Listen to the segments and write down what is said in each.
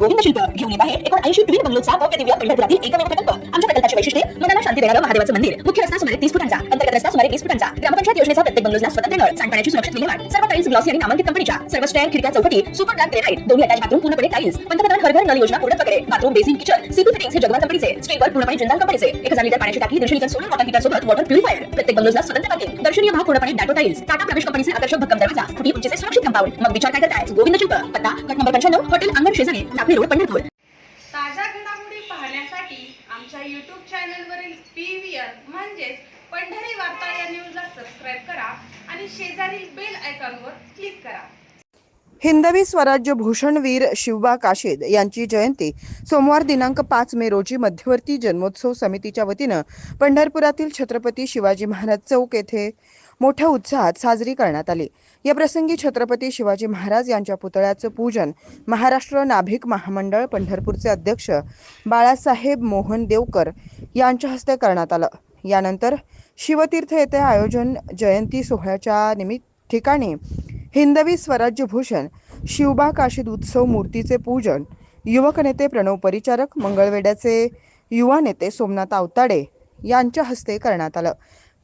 गोविंद शिल्प घेऊन येत आहे एकोण ऐंशी ट्विन बंगलोचा भव्य दिव्य पंढरपुरातील एकमेव प्रकल्प. आमच्या प्रकल्पाची वैशिष्ट्ये मनाला शांती देणारं महादेवाचं मंदिर. मुख्य रस्ता सुमारे तीस फुटांचा अंतर्गत रस्ता सुमारे वीस फुटांचा. ग्रामपंचायत योजनेचा प्रत्येक बंगलोजला स्वतंत्र नळ सांडपाण्याची सुरक्षित विल्हेवाट. सर्व टाईल्स ग्लॉसी आणि नामांकित कंपनीच्या सर्व स्टँड खिडक्या चौकटी सुपर ग्रांड ग्रेनाइट दोन्ही अटॅच बाथरूम पूर्णपणे टाईल्स पंतप्रधान हर घर नल योजना पूर्ण प्रकारे bathroom basin kitchen CP fittings हे जगवान कंपनीचे स्टीलवर पूर्णपणे जिंदाल कंपनीचे. एक हजार लिटर पाण्याची टाकी दीडशे लिटर सोलर वॉटर हीटर सोबत वॉटर प्युरिफायर प्रत्येक बंगलोजला स्वतंत्र पार्किंग. दर्शनीय भाग पूर्णपणे डाटो टाईल्स टाटा प्रवेश कंपनीचे आकर्षक भक्कम दरवाजा. फुटी उंचीचे सुरक्षित कंपाऊंड मग विचार काय करताय? गोविंद शिल्प पत्ता गट नंबर पंच्याण्णव हॉटेल अंगण शेजारी. टाकळी रोड ताज्या घडामोडी पाहण्यासाठी आमच्या यूट्यूब चॅनलवरील पी व्ही आर म्हणजेच पंढरी वार्ता या न्यूजला सबस्क्राईब करा आणि शेजारील बेल आयकॉनवर हिंदवी स्वराज्य भूषणवीर शिवबा काशीद यांची जयंती सोमवार दिनांक पाच मे रोजी मध्यवर्ती जन्मोत्सव समितीच्या वतीनं पंढरपुरातील छत्रपती शिवाजी महाराज चौक येथे मोठ्या उत्साहात साजरी करण्यात आली. या प्रसंगी छत्रपती शिवाजी महाराज यांच्या पुतळ्याचं पूजन महाराष्ट्र नाभिक महामंडळ पंढरपूरचे अध्यक्ष बाळासाहेब मोहन देवकर यांच्या हस्ते करण्यात आलं. यानंतर शिवतीर्थ येथे आयोजन जयंती सोहळ्याच्या निमित्त ठिकाणी हिंदवी स्वराज्य भूषण शिवबा काशीद उत्सव मूर्तीचे पूजन युवक नेते प्रणव परिचारक मंगळवेड्याचे युवा नेते सोमनाथ आवताडे यांच्या हस्ते करण्यात आलं.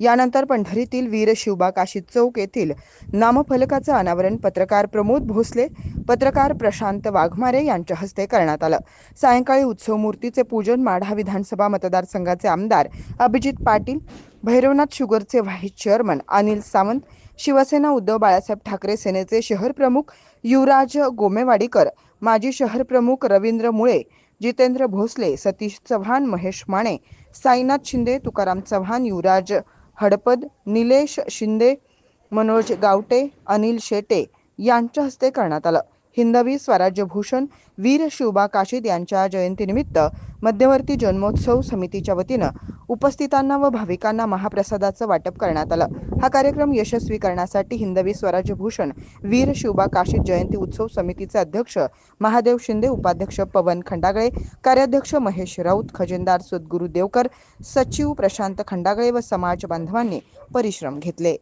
यानंतर पंढरीतील वीर शिवबा काशीद चौक येथील नामफलकाचं अनावरण पत्रकार प्रमोद भोसले पत्रकार प्रशांत वाघमारे यांच्या हस्ते करण्यात आलं. सायंकाळी उत्सव मूर्तीचे पूजन माढा विधानसभा मतदारसंघाचे आमदार अभिजित पाटील भैरवनाथ शुगरचे व्हाईस चेअरमन अनिल सावंत शिवसेना उद्धव बाळासाहेब ठाकरे सेनेचे शहर प्रमुख युवराज गोमेवाडीकर माजी शहर प्रमुख रवींद्र मुळे जितेंद्र भोसले सतीश चव्हाण महेश माने साईनाथ शिंदे तुकाराम चव्हाण युवराज हडपद निलेश शिंदे मनोज गावटे अनिल शेटे यांच्या हस्ते करण्यात आलं. हिंदवी स्वराज्य भूषण वीर शिवबा काशीद यांच्या जयंतीनिमित्त मध्यवर्ती जन्मोत्सव समितीच्या वतीनं उपस्थितांना व भाविकांना महाप्रसादाचं वाटप करण्यात आलं. हा कार्यक्रम यशस्वी करण्यासाठी हिंदवी स्वराज्य भूषण वीर शिवबा काशी जयंती उत्सव समितीचे अध्यक्ष महादेव शिंदे उपाध्यक्ष पवन खंडागळे कार्याध्यक्ष महेश राऊत खजिनदार सद्गुरू देवकर सचिव प्रशांत खंडागळे व समाज बांधवांनी परिश्रम घेतले.